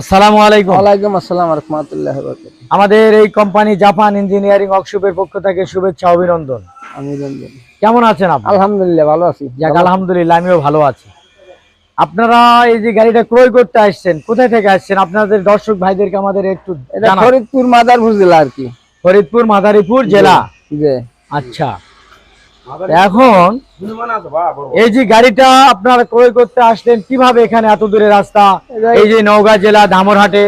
আসসালামু আলাইকুম। ওয়ালাইকুম আসসালাম রহমতুল্লাহ আমাদের এই কোম্পানি জাপান ইঞ্জিনিয়ারিং ওয়ার্কশপের পক্ষ থেকে শুভেচ্ছা অভিনন্দন। রঞ্জন কেমন আছেন আপনি? আলহামদুলিল্লাহ ভালো আছি। যাক আলহামদুলিল্লাহ আমিও ভালো আছি। আপনারা এই যে গাড়িটা ক্রয় করতে আসছেন কোথায় থেকে আসছেন? আপনাদের দর্শক ভাইদেরকে আমাদের একটু। ফরিদপুর মাদারপুর জেলা আর কি। ফরিদপুর মাদারীপুর জেলা? আচ্ছা। এখন এই যে গাড়িটা আপনারা ক্রয় করতে আসলেন কীভাবে এখানে এত দূরে রাস্তা? এই যে নওগাঁ জেলা ধামরহাটে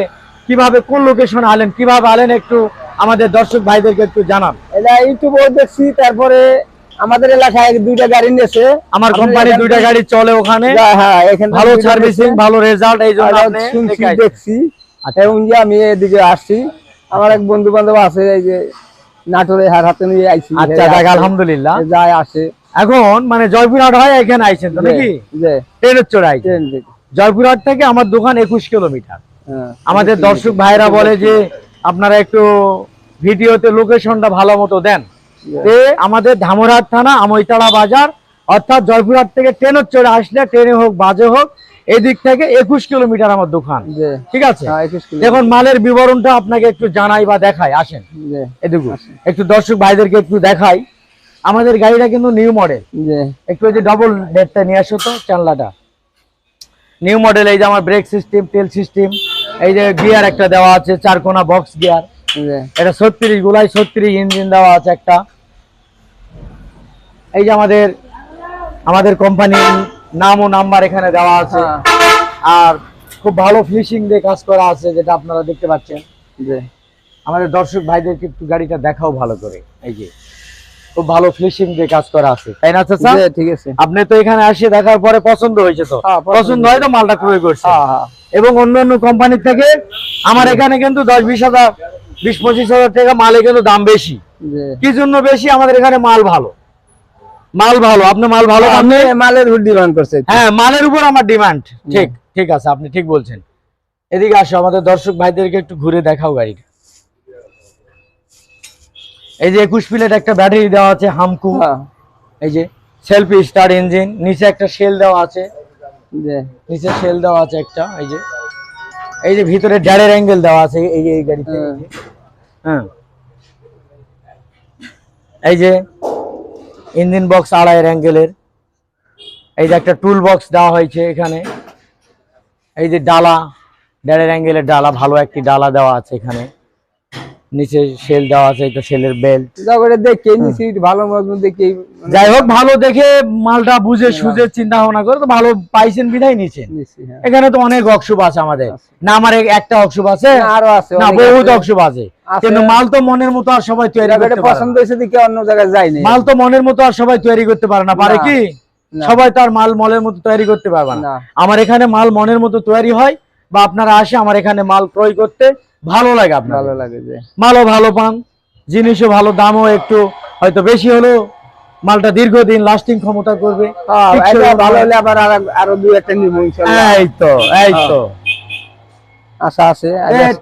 কীভাবে কোন লোকেশন আলেন কীভাবে আলেন একটু আমাদের দর্শক ভাইদেরকে একটু জানান। এটা ইউটিউবে দেখছি তারপরে আমাদের এলাকায় দুইটা গাড়ি নিয়েছে। আমার কোম্পানি দুইটা গাড়ি চলে ওখানে। হ্যাঁ এখানে ভালো সার্ভিসিং ভালো রেজাল্ট এই জন্য। দেখছি। আচ্ছা। এবং আমি এদিকে আসছি আমার এক বন্ধু বান্ধব আছে এই যে নাটোরে হার হাতে নিয়ে আইছি। আচ্ছা দেখ যাক আলহামদুলিল্লাহ। যায় আসে। এখন মানে জয়পুরহাট হয় এখানে আইছেন তো নাকি? ট্রেনে চড়ে আইছেন ট্রেন জয়পুরহাট থেকে আমার দোকান একুশ কিলোমিটার। হ্যাঁ আমাদের দর্শক ভাইরা বলে যে আপনারা একটু ভিডিওতে লোকেশনটা ভালো মতো দেন। এ আমাদের ধামরহাট থানা আমইতাড়া বাজার অর্থাৎ জয়পুরহাট থেকে ট্রেনের চড়ে আসলে ট্রেনে হোক বাজে হোক এদিক থেকে একুশ কিলোমিটার আমার দোকান। ঠিক আছে? হ্যাঁ দেখুন মালের বিবরণটা আপনাকে একটু জানাই বা দেখাই। আসেন। যে এটুকু। একটু দর্শক ভাইদেরকে একটু দেখাই। আমাদের গাড়িটা কিন্তু নিউ মডেল। একটু ওই যে ডবল ডেটটা নিয়ে আসো তো চানলাটা নিউ মডেল এই যে আমার ব্রেক সিস্টেম তেল সিস্টেম এই যে গিয়ার একটা দেওয়া আছে চার কোনা বক্স গিয়ার এটা ছত্রিশ গোলাই ছত্রিশ ইঞ্জিন দেওয়া আছে একটা। এই যে আমাদের আমাদের কোম্পানির নাম ও নাম্বার এখানে দেওয়া আছে। হ্যাঁ। আর খুব ভালো ফিনিশিং দিয়ে কাজ করা আছে যেটা আপনারা দেখতে পাচ্ছেন। যে আমাদের দর্শক ভাইদেরকে একটু গাড়িটা দেখাও ভালো করে। এই যে খুব ভালো ফিনিশিং দিয়ে কাজ করা আছে। তাই না চাচা? যে, ঠিক আছে। আপনি তো এখানে আসে দেখার পরে পছন্দ হয়েছে তো? হ্যাঁ, পছন্দ হয় তো মালটা ক্রয় করছে। হ্যাঁ এবং অন্যান্য কোম্পানির থেকে আমার এখানে কিন্তু দশ বিশ হাজার বিশ পঁচিশ হাজার টাকা মালে কিন্তু দাম বেশি। কি জন্য বেশি? আমাদের এখানে মাল ভালো। মাল ভালো আপনি মাল ভালো আপনি? মালের হুড ডিমান্ড করছে হ্যাঁ মালের উপর আমার ডিমান্ড ঠিক ঠিক আছে আপনি ঠিক বলছেন। এদিকে আসো আমাদের দর্শক ভাইদেরকে একটু ঘুরে দেখাও গাড়িটা। এই যে একুশ প্লেট একটা ব্যাটারি দেওয়া আছে হামকু। হ্যাঁ। এই যে সেলফি স্টার ইঞ্জিন নিচে একটা শেল দেওয়া আছে। যে। নিচে শেল দেওয়া আছে একটা এই যে। এই যে ভিতরে ড্যারের অ্যাঙ্গেল দেওয়া আছে এই যে এই গাড়িতে হ্যাঁ। এই যে ইঞ্জিন বক্স আড়াইয়ের অ্যাঙ্গেলের এই যে একটা টুল বক্স দেওয়া হয়েছে এখানে। এই যে ডালা ড্যারের অ্যাঙ্গেলের ডালা ভালো একটি ডালা দেওয়া আছে এখানে। নিচে সেল দেওয়া আছে এটা শেলের বেল্ট দেখে ভালো মজবুত দেখে যাই হোক ভালো দেখে মালটা বুঝে সুঝে চিন্তা ভাবনা করে তো ভালো পাইছেন বিধাই নিছি হ্যাঁ। এখানে তো অনেক ওয়ার্কশপ আছে আমাদের। না আমার একটা ওয়ার্কশপ আছে। আরও আছে না বহুত আছে। আছে। কিন্তু মাল তো মনের মতো আর সবাই তৈরি করতে পারে পছন্দ হয়েছে দেখে অন্য জায়গায় মাল তো মনের মতো আর সবাই তৈরি করতে পারে না পারে কি? সবাই তো আর মাল মনের মতো তৈরি করতে পারবে না। আমার এখানে মাল মনের মতো তৈরি হয় বা আপনারা আসে আমার এখানে মাল ক্রয় করতে ভালো লাগে আপনার ভালো লাগে যে। মালও ভালো পান জিনিসও ভালো দামও একটু হয়তো বেশি হলেও মালটা দীর্ঘদিন লাস্টিং ক্ষমতা করবে। হ্যাঁ। ভালো হলে আবার আরও দুই একটা নিবো এই তো এই তো। আশা আছে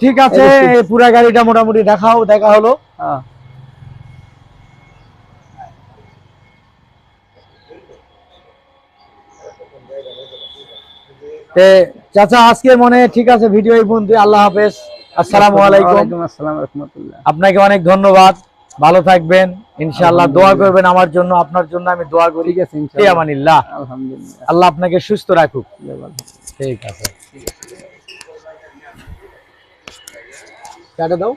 ঠিক আছে পুরা গাড়িটা মোটামুটি দেখাও দেখা হলো। হ্যাঁ। চাচা আজকে মনে ঠিক আছে ভিডিও এই পর্যন্ত আল্লাহ হাফেজ আসসালামু আলাইকুম। আসসালাম রহমতুল্লাহ। আপনাকে অনেক ধন্যবাদ ভালো থাকবেন ইনশাআল্লাহ দোয়া করবেন আমার জন্য আপনার জন্য আমি দোয়া করি। ঠিক আছে আমানিল্লাহ আলহামদুলিল্লাহ। আল্লাহ আপনাকে সুস্থ রাখুক। ঠিক আছে। কাটা দাও